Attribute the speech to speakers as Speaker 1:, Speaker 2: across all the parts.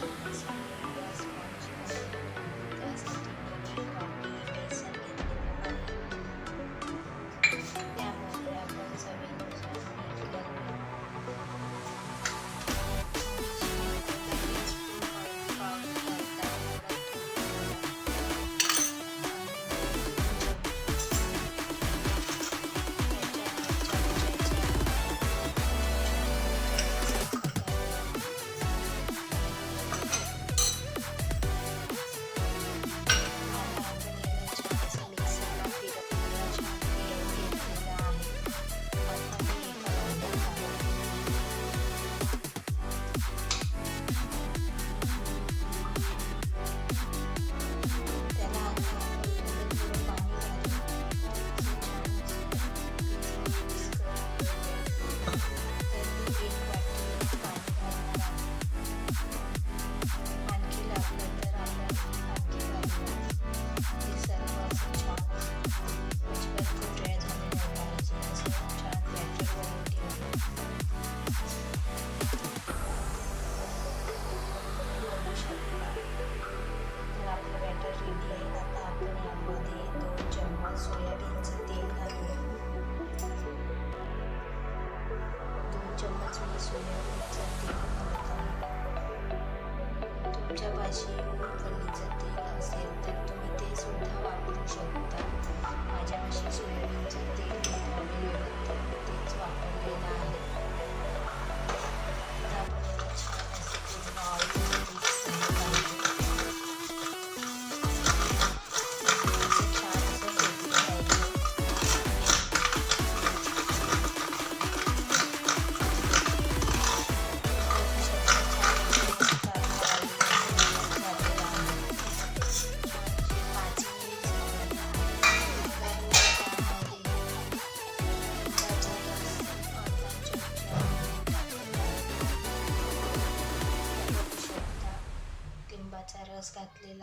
Speaker 1: Thank you.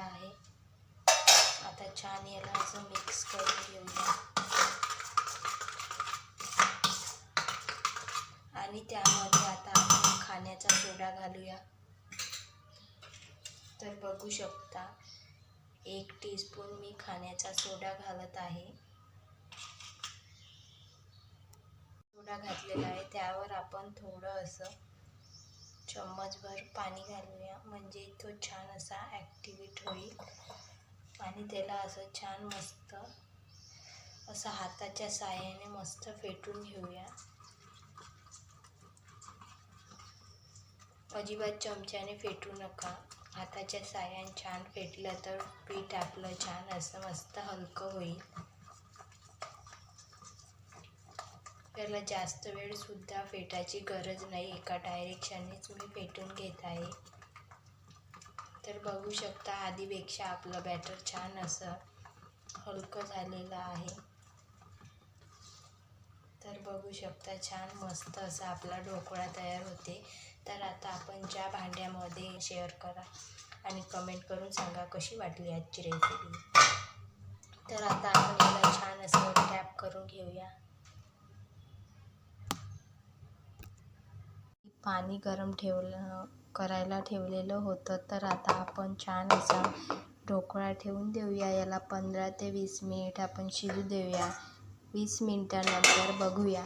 Speaker 1: आहे. आता छान याला असं मिक्स करून घेऊया. आणि त्यामध्ये आता आपण खाण्याचा सोडा घालूया. तर बघू शकता एक टीस्पून मी खाण्याचा सोडा घालत आहे. सोडा घातलेला आहे. त्यावर आपण थोडं असं चम्मचभर पाणी घालूया. म्हणजे तो छान असा ॲक्टिवेट होईल. आणि त्याला असं छान मस्त असं हाताच्या साह्याने मस्त फेटून घेऊया. अजिबात चमच्याने फेटू नका. हाताच्या साह्याने छान फेटलं तर पीठ आपलं छान असं मस्त हलकं होईल. त्याला जास्त वेळसुद्धा फेटायची गरज नाही. एका डायरेक्शननेच मी फेटून घेत आहे. तर बघू शकता आधीपेक्षा आपलं बॅटर छान असं हलकं झालेलं आहे. तर बघू शकता छान मस्त असा आपला ढोकळा तयार होते. तर आता आपण ज्या भांड्यामध्ये शेअर करा आणि कमेंट करून सांगा कशी वाटली आजची रेसिपी तर आता आपण याला छान असं टॅप करून घेऊया. पाणी गरम ठेवलं करायला ठेवलेलं होतं. तर आता आपण छान असा ढोकळा ठेवून देऊया. याला पंधरा ते वीस मिनिट आपण शिजू देऊया. वीस मिनटानंतर बघूया.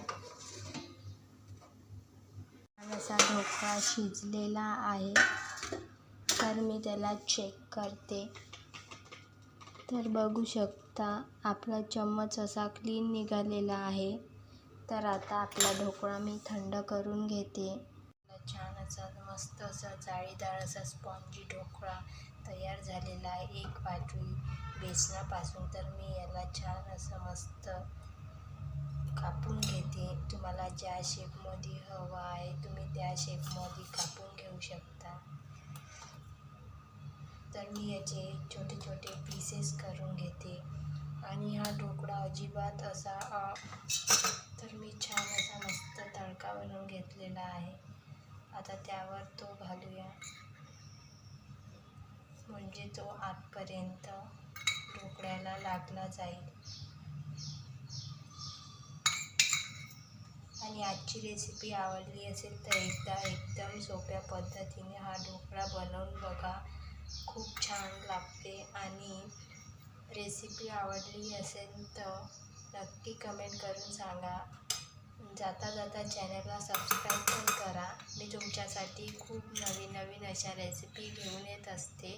Speaker 1: छान असा ढोकळा शिजलेला आहे. तर मी त्याला चेक करते. तर बघू शकता आपला चम्मच असा क्लीन निघालेला आहे. तर आता आपला ढोकळा मी थंड करून घेते. छान असा मस्त असा जाळीदार असा स्पॉन्जी ढोकळा तयार झालेला आहे. एक वाटी बेसनापासून तर मी याला छान असं मस्त कापून घेते. तुम्हाला ज्या शेपमध्ये हवा आहे तुम्ही त्या शेपमध्ये कापून घेऊ शकता. तर मी याचे छोटे छोटे पीसेस करून घेते. आणि हा ढोकळा अजिबात असा तर मी छान असा मस्त तडका बनवून घेतलेला आहे. आता त्यावर तो घालूया. म्हणजे तो आतपर्यंत ढोकळ्याला लागला जाईल. आणि आजची रेसिपी आवडली असेल तर एकदा एकदम सोप्या पद्धतीने हा ढोकळा बनवून बघा. खूप छान लागते आणि रेसिपी आवडली असेल तर नक्की कमेंट करून सांगा. जाता जाता चॅनलला सबस्क्राईब पण करा. मी तुमच्यासाठी खूप नवीन नवीन अशा रेसिपी घेऊन येत असते.